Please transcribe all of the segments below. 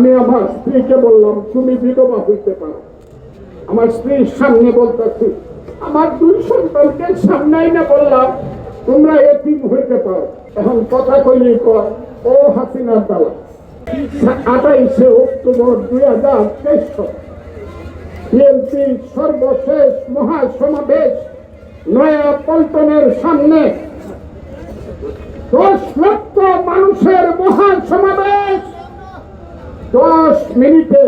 আমি আমার স্ত্রীকে বললাম, তুমি বিধবা হইতে পারো। আমার স্ত্রীর সামনে বলতেছি, আমার দুই সন্তানকে সামনে না বললাম, তোমরা এতিম হইতে পারো। এখন কথা কইলি কর ও হাসিনার দালা আঠাইশে অক্টোবর দুই হাজার তেইশ বিএনপি সর্বশেষ মহাসমাবেশ নয়া পল্টনের সামনে দশ লক্ষ মানুষের মহাসমাবেশ দশ মিনিটে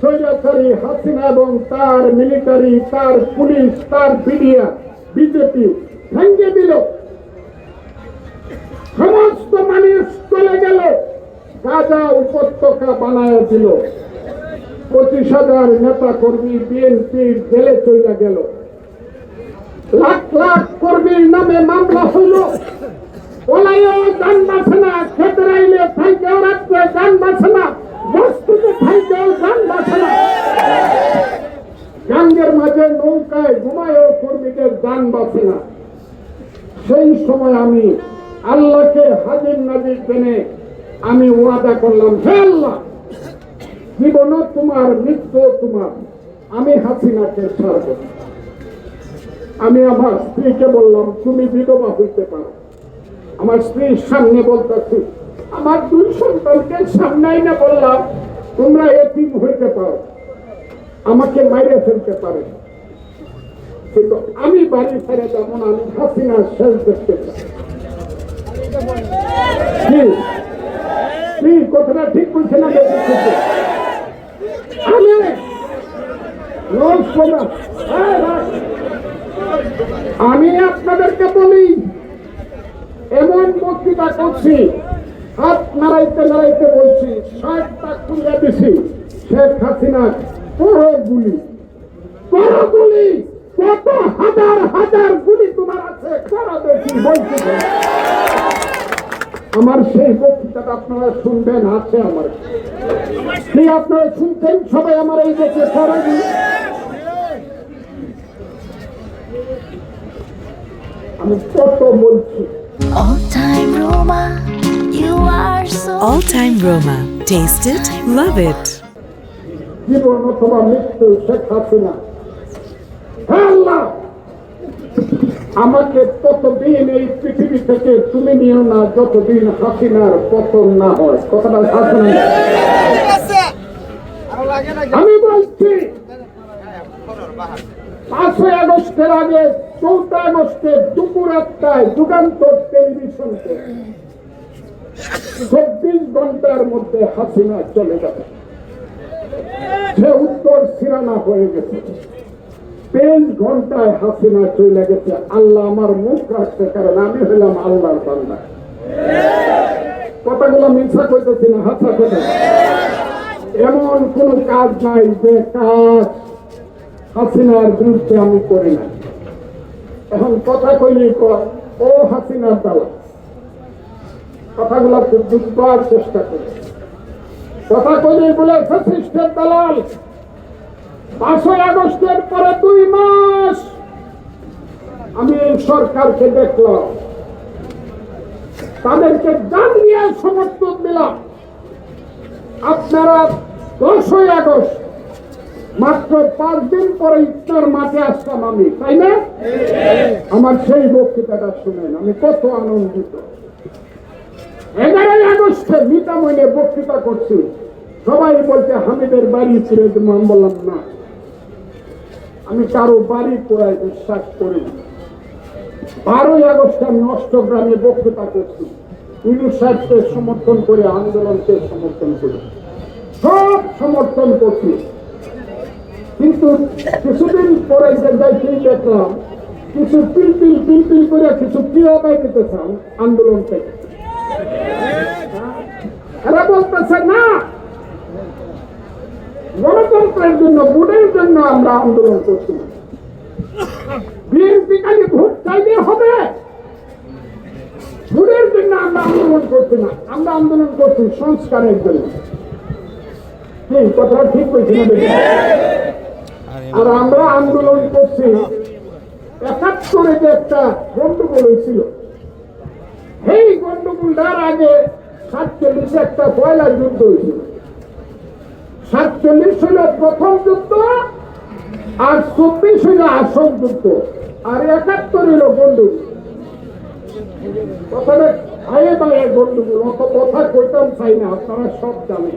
স্বৈরাচারী হাসিনা এবং তার মিলিটারি, তার পুলিশ, তার বিডিয়া বিজেপি ভেঙে দিল। সমস্ত মানুষ চলে গেল। গাজা উপত্যকা বানায় দিল। পঁচিশ হাজার নেতা কর্মী বিএনপির জেলে চলে গেল। লাখ লাখ কর্মীর নামে মামলা হইল। ওলাইও গান বাসে না খেতে রাইলে থাইকেও রাত্রে না বস্তুতে থাইকেও গান বাসে না গাঙ্গের মাঝে নৌকায় ঘুমায়ও কর্মীদের গান বাসে না সেই সময় আমি আল্লাহকে হাজির নাজির জেনে আমি ওয়াদা করলাম, হে আল্লাহ জীবনও তোমার মৃত্যু তোমার, আমি হাসিনাকে ছাড়ব। আমি আমার স্ত্রীকে বললাম, তুমি বিধবা হইতে পারো। আমার স্ত্রীর সামনে বলতেছি, আমার দুই সন্তানকে সামনে না বললাম, তোমরা এতিম হইতে পারো। আমাকে মাইরে ফেলতে পারে কিন্তু আমি বাড়ি ছেড়ে যাব না আমি হাসিনা শেষ দেখতে চাই কি? কথাটা ঠিক বলছে না আমি। হ্যাঁ। আমি আপনাদেরকে বলি, এমন বক্তৃতা করছি, হাত নাড়াইতে নাড়াইতে বলছি, ষাটটা খুলে দিছি, শেখ হাসিনা বড় গুলি বড় গুলি কত হাজার হাজার গুলি তোমার আছে করো দেখি বলছি আমার সেই বক্তৃতাটা আপনারা শুনবেন আছে আমার কি আপনারা শুনছেন সবাই আমার এই দেশে সরাই আমি কত বলছি All time Roma, you are so All time Roma. Taste it, love it. জীবন অথবা মৃত্যু শেখ হাসিনা হে আল্লাহ আমাকে ততদিন এই পৃথিবী থেকে তুমি নিও না, যতদিন হাসিনার পতন না হয়। কথাটা হাসিনা আমি বলছি, পাঁচই আগস্টের আগে চৌঠা আগস্টে দুপুর একটায় যুগান্তর টেলিভিশনকে চব্বিশ ঘণ্টার মধ্যে হাসিনা চলে যাবে। সে উত্তর সিরানা হয়ে গেছে। তেইশ ঘন্টায় হাসিনা চলে গেছে। আল্লাহ আমার মুখ রাখছে কারণ আমি হইলাম আল্লাহর বান্দা। কথাগুলো মিথ্যা কইতেছি না, হাসা কথা এমন কোন কাজ নাই যে কাজ হাসিনার বিরুদ্ধে আমি করি না এখন কথা কইলি ও হাসিনার দালা। কথাগুলো বুঝবার চেষ্টা করি। কথা কইলি বলে ফ্যাসিস্টের দালাল। পাঁচই আগস্টের পরে দুই মাস আমি এই সরকারকে দেখলাম। তাদেরকে জান নিয়ে সমর্থন দিলাম। আপনারা দশই আগস্ট মাত্র পাঁচ দিন পরে ইফতার মাঠে আসতাম আমি, তাই না? আমার সেই বক্তৃতাটা শুনেন, আমি কত আনন্দিত। এগারোই আগস্টে মিতামইনে বক্তৃতা করছি। সবাই বলছে, হামিদের বাড়ি ফিরে আমি বললাম, না। আমি কারও বাড়ি পোড়ায় বিশ্বাস করি বারোই আগস্টে আমি অষ্টগ্রামে বক্তৃতা করছি। ইনু সাহেবকে সমর্থন করে, আন্দোলনকে সমর্থন করি। সব সমর্থন করছি। কিন্তু কিছুদিন পরে যে যাইতেই দেখলাম, কিছু পিলপিল পিলপিল করে কিছু ক্রিয়া দিতে চান আন্দোলন থেকে এরা বলতেছে না গণতন্ত্রের জন্য ভোটের জন্য আমরা আন্দোলন করছি। বিএনপি খালি ভোট চাইলে হবে। ভোটের জন্য আমরা আন্দোলন করছি না। আমরা আন্দোলন করছি সংস্কারের জন্য। ঠিক আর আমরা আন্দোলন করছি। একাত্তরে যে একটা গন্ডগোল হয়েছিল। এই গন্ডগোলটার আগে সাতচল্লিশে একটা পয়লা যুদ্ধ হয়েছিল। চব্বিশ হইল প্রথম যুদ্ধ। আর চব্বিশ হইল আসন যুক্ত আর একাত্তর হইল বন্ধু। কথাটা আয়ে বাংলায় বন্ধুগুলো কথা কইতাম চাই না, আপনারা সব জানেন।